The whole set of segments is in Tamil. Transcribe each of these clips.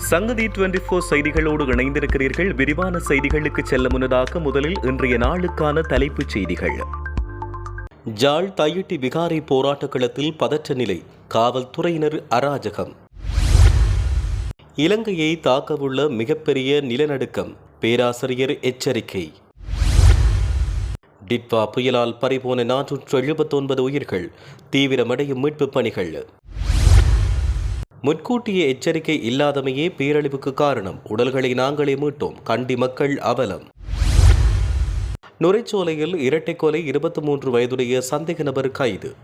சங்கதி டுவெண்டி ஃபோர் செய்திகளோடு இணைந்திருக்கிறீர்கள். விரிவான செய்திகளுக்கு செல்ல முன்னதாக முதலில் இன்றைய நாளுக்கான தலைப்புச் செய்திகள். ஜாழ் தையிட்டி விகாரை போராட்டக் களத்தில் பதற்ற நிலை காவல்துறையினர் அராஜகம். இலங்கையை தாக்கவுள்ள மிகப்பெரிய நிலநடுக்கம் பேராசிரியர் எச்சரிக்கை. டிட்வா புயலால் பறிபோன நானூற்று எழுபத்தொன்பது உயிர்கள் தீவிரமடையும் மீட்புப் பணிகள். முன்கூட்டிய எச்சரிக்கை இல்லாதமையே பேரழிவுக்கு காரணம். உடல்களை நாங்களே மீட்டோம். கண்டி மக்கள் அவலம். நுரைச்சோலையில் இரட்டை கொலை இருபத்தி மூன்று வயதுடைய சந்தேக நபர் கைது.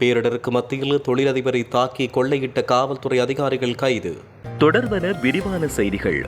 பேரிடருக்கு மத்தியில் தொழிலதிபரை தாக்கி கொள்ளையிட்ட காவல்துறை அதிகாரிகள் கைது. தொடர்வன விரிவான செய்திகள்.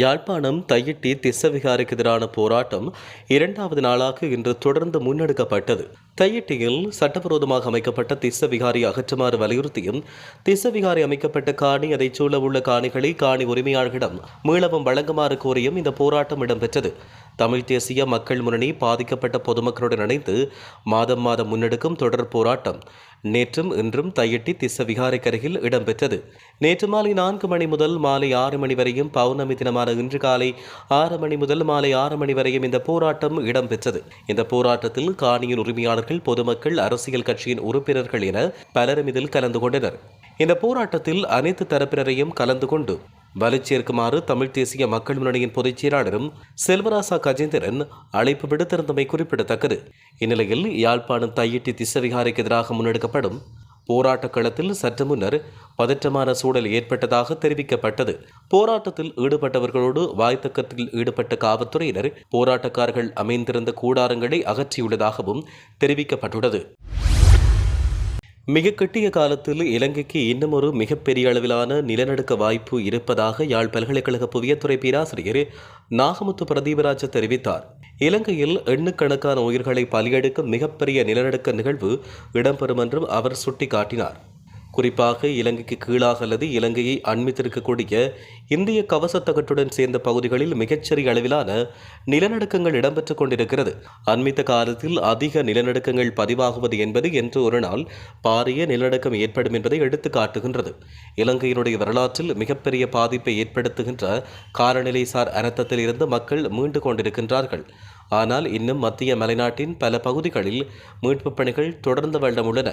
யாழ்ப்பாணம் தையிட்டி திசவிகாருக்கு எதிரான போராட்டம் இரண்டாவது நாளாக இன்று தொடர்ந்து முன்னெடுக்கப்பட்டது. தையிட்டியில் சட்டவிரோதமாக அமைக்கப்பட்ட திசவிகாரி அகற்றுமாறு வலியுறுத்தியும் திசவிகாரி அமைக்கப்பட்ட காணி அதைச் சூழ உள்ள காணிகளை காணி உரிமையாளர்களிடம் மீளவும் வழங்குமாறு கோரியும் இந்த போராட்டம் இடம்பெற்றது. தமிழ் தேசிய மக்கள் முன்னணி பாதிக்கப்பட்ட பொதுமக்களுடன் இணைந்து மாதம் மாதம் முன்னெடுக்கும் தொடர் போராட்டம் நேற்றும் இன்றும் தையிட்டி திச விகாரைக்கரையில் இடம்பெற்றது. நேற்று மாலை நான்கு மணி முதல் மாலை ஆறு மணி வரையும் பௌர்ணமி தினமான இன்று காலை ஆறு மணி முதல் மாலை ஆறு மணி வரையும் இந்த போராட்டம் இடம்பெற்றது. இந்த போராட்டத்தில் காணியின் உரிமையாளர்கள் பொதுமக்கள் அரசியல் கட்சியின் உறுப்பினர்கள் என பலரும் இதில் கலந்து கொண்டனர். இந்த போராட்டத்தில் அனைத்து தரப்பினரையும் கலந்து கொண்டு வலுச்சேர்க்குமாறு தமிழ் தேசிய மக்கள் முன்னணியின் பொதுச் செயலாளரும் செல்வராசா கஜேந்திரன் அழைப்பு விடுத்திருந்தமை குறிப்பிடத்தக்கது. இந்நிலையில் யாழ்ப்பாணம் தையிட்டி திசவிகாரிக்கு எதிராக முன்னெடுக்கப்படும் போராட்டக் களத்தில் சற்று முன்னர் பதற்றமான சூழல் ஏற்பட்டதாக தெரிவிக்கப்பட்டது. போராட்டத்தில் ஈடுபட்டவர்களோடு வாய்த்தக்கத்தில் ஈடுபட்ட காவல்துறையினர் போராட்டக்காரர்கள் அமைந்திருந்த கூடாரங்களை அகற்றியுள்ளதாகவும் தெரிவிக்கப்பட்டுள்ளது. மிக கட்டிய காலத்தில் இலங்கைக்கு இன்னும் ஒரு மிகப்பெரிய அளவிலான நிலநடுக்க வாய்ப்பு இருப்பதாக யாழ் பல்கலைக்கழக புவியத்துறை பேராசிரியர் நாகமுத்து பிரதீபராஜ தெரிவித்தார். இலங்கையில் எண்ணுக்கணக்கான உயிர்களை பலியெடுக்கும் மிகப்பெரிய நிலநடுக்க நிகழ்வு இடம்பெறும் என்றும் அவர் சுட்டிக்காட்டினார். குறிப்பாக இலங்கைக்கு கீழாக அல்லது இலங்கையை அண்மித்திருக்கக்கூடிய இந்திய கவசத்தகட்டுடன் சேர்ந்த பகுதிகளில் மிகச்சிறிய அளவிலான நிலநடுக்கங்கள் இடம்பெற்றுக் கொண்டிருக்கிறது. அண்மித்த காலத்தில் அதிக நிலநடுக்கங்கள் பதிவாகுவது என்பது என்று ஒரு நாள் பாரிய நிலநடுக்கம் ஏற்படும் என்பதை எடுத்து காட்டுகின்றது. இலங்கையினுடைய வரலாற்றில் மிகப்பெரிய பாதிப்பை ஏற்படுத்துகின்ற காலநிலை சார் அனர்த்தத்தில் இருந்து மக்கள் மீண்டு கொண்டிருக்கின்றார்கள். ஆனால் இன்னும் மத்திய மலைநாட்டின் பல பகுதிகளில் மீட்புப் பணிகள் தொடர்ந்து வெள்ளம் உள்ளன.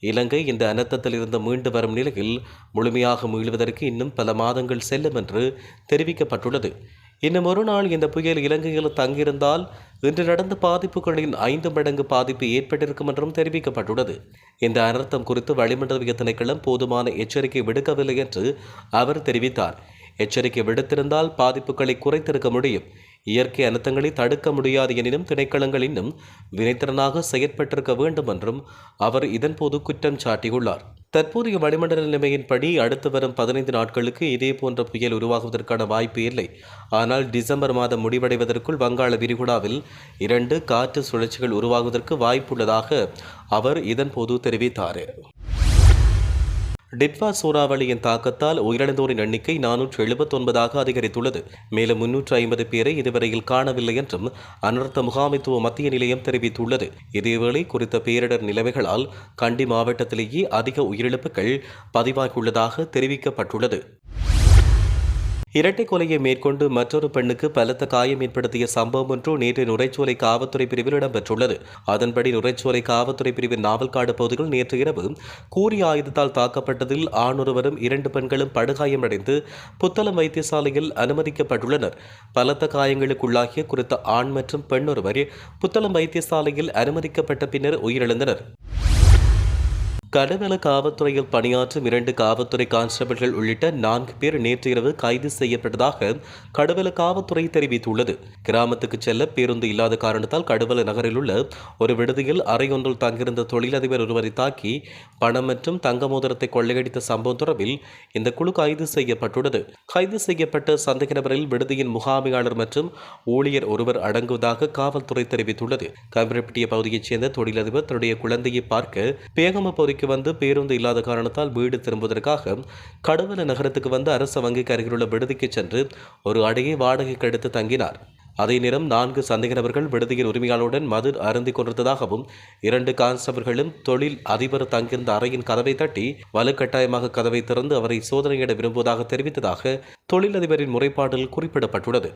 இலங்கை இந்த அனர்த்தத்திலிருந்து மீண்டு வரும் நிலையில் முழுமையாக மீள்வதற்கு இன்னும் பல மாதங்கள் செல்லும் என்று தெரிவிக்கப்பட்டுள்ளது. இன்னும் ஒரு நாள் இந்த புயல் இலங்கையில் தங்கியிருந்தால் இன்று நடந்த பாதிப்புகளின் ஐந்து மடங்கு பாதிப்பு ஏற்பட்டிருக்கும் என்றும் தெரிவிக்கப்பட்டுள்ளது. இந்த அனர்த்தம் குறித்து வளிமண்டல திணைக்களம் போதுமான எச்சரிக்கை விடுக்கவில்லை என்று அவர் தெரிவித்தார். எச்சரிக்கை விடுத்திருந்தால் பாதிப்புகளை குறைத்திருக்க முடியும். இயற்கை அழுத்தங்களை தடுக்க முடியாது எனினும் திணைக்களங்கள் இன்னும் வினைத்திறனாக செயற்பட்டிருக்க வேண்டும் என்றும் அவர் இதன்போது குற்றம் சாட்டியுள்ளார். தற்போதைய வளிமண்டல நிலைமையின்படி அடுத்து வரும் பதினைந்து நாட்களுக்கு இதே போன்ற புயல் உருவாகுவதற்கான வாய்ப்பு இல்லை. ஆனால் டிசம்பர் மாதம் முடிவடைவதற்குள் வங்காள விரிகுடாவில் இரண்டு காற்று சுழற்சிகள் உருவாகுவதற்கு வாய்ப்புள்ளதாக அவர் இதன்போது தெரிவித்தார். டிட்வா சூறாவளியின் தாக்கத்தால் உயிரிழந்தோரின் எண்ணிக்கை நானூற்று எழுபத்தொன்பதாக அதிகரித்துள்ளது. மேலும் முன்னூற்று ஐம்பது பேரை இதுவரையில் காணவில்லை என்றும் அனர்த்த முகாமைத்துவ மத்திய நிலையம் தெரிவித்துள்ளது. இதேவேளை குறித்த பேரிடர் நிலைமைகளால் கண்டி மாவட்டத்திலேயே அதிக உயிரிழப்புகள் பதிவாகியுள்ளதாக தெரிவிக்கப்பட்டுள்ளது. இரட்டை கொலையை மேற்கொண்டு மற்றொரு பெண்ணுக்கு பலத்த காயம் ஏற்படுத்திய சம்பவம் ஒன்று நேற்று நுரைச்சோலை காவல்துறை பிரிவில் இடம்பெற்றுள்ளது. அதன்படி நுரைச்சோலை காவல்துறை பிரிவின் நாவல்காடு பகுதியில் நேற்று இரவு கூறிய ஆயுதத்தால் தாக்கப்பட்டதில் ஆணொருவரும் இரண்டு பெண்களும் படுகாயமடைந்து புத்தளம் வைத்தியசாலையில் அனுமதிக்கப்பட்டுள்ளனர். பலத்த காயங்களுக்குள்ளாகிய குறித்த ஆண் மற்றும் பெண் ஒருவர் புத்தளம் வைத்தியசாலையில் அனுமதிக்கப்பட்ட பின்னர் உயிரிழந்தனர். கடவல காவல்துறையில் பணியாற்றும் இரண்டு காவல்துறை கான்ஸ்டபிள்கள் உள்ளிட்ட நான்கு பேர் நேற்று இரவு கைது செய்யப்பட்டதாக கடவல காவல்துறை தெரிவித்துள்ளது. கிராமத்துக்கு செல்ல பேருந்து இல்லாத காரணத்தால் கடவல நகரில் உள்ள ஒரு விடுதியில் அறையொன்றில் தங்கியிருந்த தொழிலதிபர் ஒருவரை தாக்கி பணம் மற்றும் தங்க மோதிரத்தை கொள்ளையடித்த சம்பவம் தொடர்பில் இந்த குழு கைது செய்யப்பட்டுள்ளது. கைது செய்யப்பட்ட சந்தேக நபரில் விடுதியின் முகாமையாளர் மற்றும் ஊழியர் ஒருவர் அடங்குவதாக காவல்துறை தெரிவித்துள்ளது. கம்பிரப்பட்டிய பகுதியைச் சேர்ந்த தொழிலதிபர் தன்னுடைய குழந்தையை பார்க்க பேகம பகுதிக்கு வந்து பேருந்து இல்லாத காரணத்தால் வீடு திரும்புவதற்காக கடவல நகரத்துக்கு வந்து அரசு வங்கிக்கு அருகிலுள்ள விடுதிக்கு சென்று ஒரு அடையை வாடகைக்கு எடுத்து தங்கினார். அதே நேரம் நான்கு சந்தேக நபர்கள் விடுதியின் உரிமையாளருடன் மது அருந்தி கொண்டிருந்ததாகவும் இரண்டு கான்ஸ்டபிள்களும் தொழில் அதிபர் தங்கியிருந்த அறையின் கதவை தட்டி வலுக்கட்டாயமாக கதவை திறந்து அவரை சோதனையிட விரும்புவதாக தெரிவித்ததாக தொழிலதிபரின் முறைப்பாட்டில் குறிப்பிடப்பட்டுள்ளது.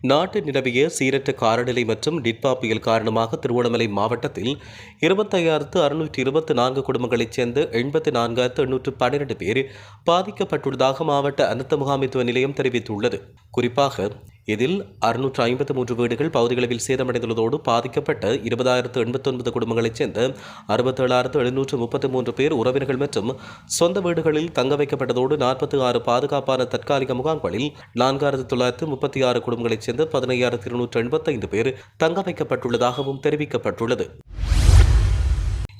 நாட்டில் நிலவிய சீரற்ற காலநிலை மற்றும் டிட்பா புயல் காரணமாக திருவண்ணாமலை மாவட்டத்தில் இருபத்தையாயிரத்து அறுநூற்றி இருபத்தி நான்கு குடும்பங்களைச் சேர்ந்த எண்பத்தி நான்காயிரத்து எண்ணூற்று பன்னிரண்டு பேர் பாதிக்கப்பட்டுள்ளதாக மாவட்ட அனர்த்த முகாமைத்துவ நிலையம் தெரிவித்துள்ளது. குறிப்பாக இதில் அறுநூற்று ஐம்பத்து மூன்று வீடுகள் பகுதிகளவில் சேதமடைந்துள்ளதோடு பாதிக்கப்பட்ட இருபதாயிரத்து எண்பத்தொன்பது குடும்பங்களைச் சேர்ந்த அறுபத்தேழாயிரத்து எழுநூற்று முப்பத்தி மூன்று பேர் உறவினர்கள் மற்றும் சொந்த வீடுகளில் தங்க வைக்கப்பட்டதோடு நாற்பத்தி ஆறு பாதுகாப்பான தற்காலிக முகாம்களில் நான்காயிரத்து தொள்ளாயிரத்து முப்பத்தி ஆறு குடும்பங்களைச் சேர்ந்த பதினையாயிரத்து இருநூற்று எண்பத்தைந்து பேர் தங்க வைக்கப்பட்டுள்ளதாகவும் தெரிவிக்கப்பட்டுள்ளது.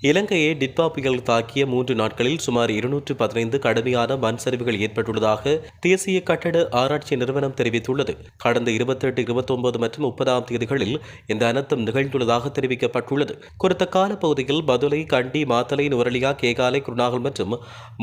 இலங்கையை டிட்பா புயல் தாக்கிய மூன்று நாட்களில் சுமார் இருநூற்று பதினைந்து கடுமையான மண் சரிவுகள் ஏற்பட்டுள்ளதாக தேசிய கட்டட ஆராய்ச்சி நிறுவனம் தெரிவித்துள்ளது. கடந்த இருபத்தெட்டு இருபத்தொன்பது மற்றும் முப்பதாம் தேதிகளில் இந்த அனர்த்தம் நிகழ்ந்துள்ளதாக தெரிவிக்கப்பட்டுள்ளது. குறித்த காலப்பகுதியில் பதுளை கண்டி மாத்தலை நுரலியா கேகாலை குருநாகல் மற்றும்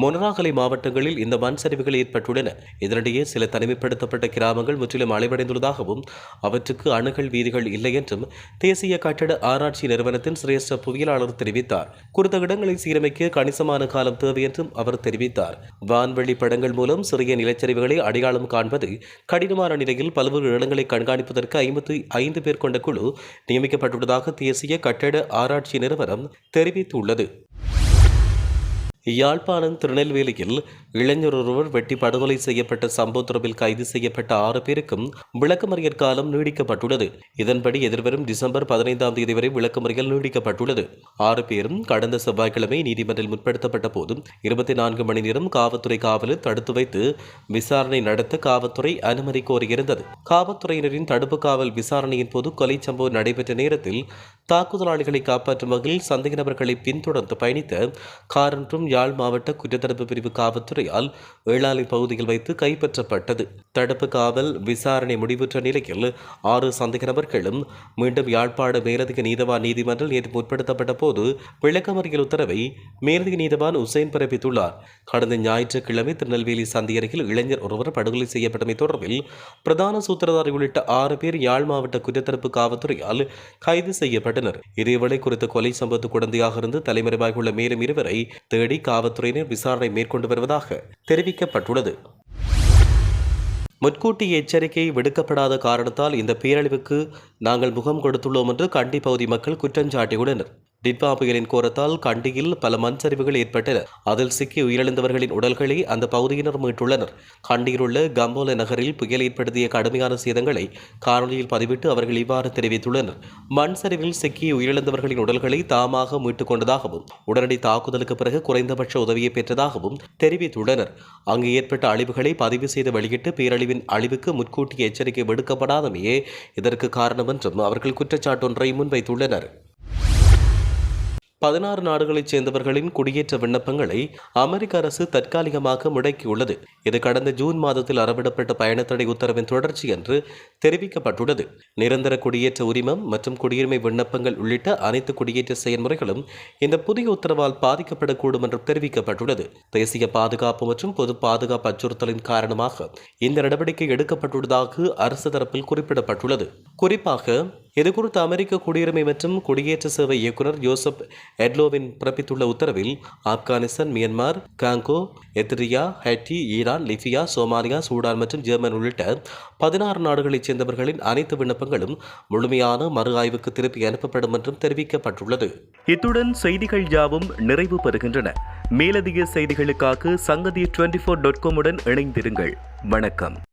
மொனராகலை மாவட்டங்களில் இந்த மண் சரிவுகள் ஏற்பட்டுள்ளன. இதனிடையே சில தனிமைப்படுத்தப்பட்ட கிராமங்கள் முற்றிலும் அலைவடைந்துள்ளதாகவும் அவற்றுக்கு அணுகல் வீதிகள் இல்லை என்றும் தேசிய கட்டட ஆராய்ச்சி நிறுவனத்தின் சிரேஷ்ட புவியலாளர் தெரிவித்தார். குறித்த இடங்களை சீரமைக்க கணிசமான காலம் தேவை என்றும் அவர் தெரிவித்தார். வான்வெளி படங்கள் மூலம் சிறிய நிலச்சரிவுகளை அடையாளம் காண்பது கடினமான நிலையில் பல்வேறு இடங்களை கண்காணிப்பதற்கு ஐம்பத்தி ஐந்து பேர் கொண்ட குழு நியமிக்கப்பட்டுள்ளதாக தேசிய கட்டட ஆராய்ச்சி நிறுவனம் தெரிவித்துள்ளது. யாழ்ப்பாணம் திருநெல்வேலியில் இளைஞர் ஒருவர் வெட்டி படுகொலை செய்யப்பட்ட சம்பவ தொடர்பில் கைது செய்யப்பட்ட ஆறு பேருக்கும் விளக்கமறியல் காலம் நீடிக்கப்பட்டுள்ளது. இதன்படி எதிர்வரும் டிசம்பர் பதினைந்தாம் தேதி வரை விளக்கமறியல் நீடிக்கப்பட்டுள்ளது. ஆறு பேரும் கடந்த செவ்வாய்க்கிழமை நீதிமன்றில் முற்படுத்தப்பட்ட போதும் இருபத்தி நான்கு மணி நேரம் காவல்துறை காவலில் தடுத்து வைத்து விசாரணை நடத்த காவல்துறை அனுமதி கோரியிருந்தது. காவல்துறையினரின் தடுப்பு காவல் விசாரணையின் போது கொலை சம்பவம் நடைபெற்ற நேரத்தில் தாக்குதலாளிகளை காப்பாற்றும் வகையில் சந்தேக நபர்களை பின்தொடர்ந்து பயணித்த கார் ஒன்றும் யாழ் மாவட்ட குற்றத்தடுப்பு பிரிவு காவல்துறையால் ஏழாலை பகுதியில் வைத்து கைப்பற்றப்பட்டது. தடுப்பு காவல் விசாரணை முடிவுற்ற நிலையில் ஆறு சந்தேக நபர்களும் மீண்டும் யாழ்ப்பாண மேலதிக நீதவான் நீதிமன்றில் நேற்று முற்படுத்தப்பட்ட போது விளக்கமறியல் உத்தரவை மேலதிக நீதவான் உசைன் பிறப்பித்துள்ளார். கடந்த ஞாயிற்றுக்கிழமை திருநெல்வேலி சந்தி அருகில் இளைஞர் ஒருவர் படுகொலை செய்யப்பட்டமை தொடர்பில் பிரதான சூத்திரதாரி உள்ளிட்ட ஆறு பேர் யாழ் மாவட்ட குற்றத்தடுப்பு காவல்துறையால் கைது செய்யப்பட்டனர் இதேவேளை குறித்த கொலை சம்பவத்து குழந்தையாக இருந்து தலைமறைவாகியுள்ள மேலும் இருவரை தேடி காவல்துறையினர் விசாரணை மேற்கொண்டு வருவதாக தெரிவிக்கப்பட்டுள்ளது. முன்கூட்டி எச்சரிக்கை விடுக்கப்படாத காரணத்தால் இந்த பேரழிவுக்கு நாங்கள் முகம் கொடுத்துள்ளோம் என்று கண்டி பகுதி மக்கள் குற்றஞ்சாட்டியுள்ளனர் டிட்பா புயலின் கோரத்தால் கண்டியில் பல மண் சரிவுகள் ஏற்பட்டன. அதில் சிக்கி உயிரிழந்தவர்களின் உடல்களை அந்த பகுதியினர் மீட்டுள்ளனர். கண்டியில் உள்ள கம்போல நகரில் புயல் ஏற்படுத்திய கடுமையான சேதங்களை காணொலியில் பதிவிட்டு அவர்கள் இவ்வாறு தெரிவித்துள்ளனர். மண் சரிவில் சிக்கி உயிரிழந்தவர்களின் உடல்களை தாமாக மீட்டுக் கொண்டதாகவும் உடனடி தாக்குதலுக்கு பிறகு குறைந்தபட்ச உதவியை பெற்றதாகவும் தெரிவித்துள்ளனர். அங்கு ஏற்பட்ட அழிவுகளை பதிவு செய்து வெளியிட்டு பேரழிவின் அழிவுக்கு முன்கூட்டிய எச்சரிக்கை விடுக்கப்படாதமையே இதற்கு காரணம் என்றும் அவர்கள் குற்றச்சாட்டொன்றை முன்வைத்துள்ளனர். பதினாறு நாடுகளைச் சேர்ந்தவர்களின் குடியேற்ற விண்ணப்பங்களை அமெரிக்க அரசு தற்காலிகமாக முடக்கியுள்ளது. இது கடந்த ஜூன் மாதத்தில் அறவிடப்பட்ட பயணத்தடை உத்தரவின் தொடர்ச்சி என்று தெரிவிக்கப்பட்டுள்ளது. நிரந்தர குடியேற்ற உரிமம் மற்றும் குடியுரிமை விண்ணப்பங்கள் உள்ளிட்ட அனைத்து குடியேற்ற செயல்முறைகளும் இந்த புதிய உத்தரவால் பாதிக்கப்படக்கூடும் என்று தெரிவிக்கப்பட்டுள்ளது. தேசிய பாதுகாப்பு மற்றும் பொது பாதுகாப்பு அச்சுறுத்தலின் காரணமாக இந்த நடவடிக்கை எடுக்கப்பட்டுள்ளதாக அரசு தரப்பில் குறிப்பிடப்பட்டுள்ளது. குறிப்பாக இதுகுறித்து அமெரிக்க குடியுரிமை மற்றும் குடியேற்ற சேவை இயக்குனர் யோசப் எட்லோவின் பிறப்பித்துள்ள உத்தரவில் Afghanistan Myanmar Congo Eritrea Haiti Iran Libya Somalia Sudan மற்றும் ஜெர்மன் உள்ளிட்ட பதினாறு நாடுகளைச் சேர்ந்தவர்களின் அனைத்து விண்ணப்பங்களும் முழுமையான மறு ஆய்வுக்கு திருப்பி அனுப்பப்படும் என்றும் தெரிவிக்கப்பட்டுள்ளது. இத்துடன் செய்திகள் யாவும் நிறைவு பெறுகின்றன. மேலதிக செய்திகளுக்காக சங்கதி டுவெண்டி ஃபோர் டாட் காமுடன் இணைந்திருங்கள். வணக்கம்.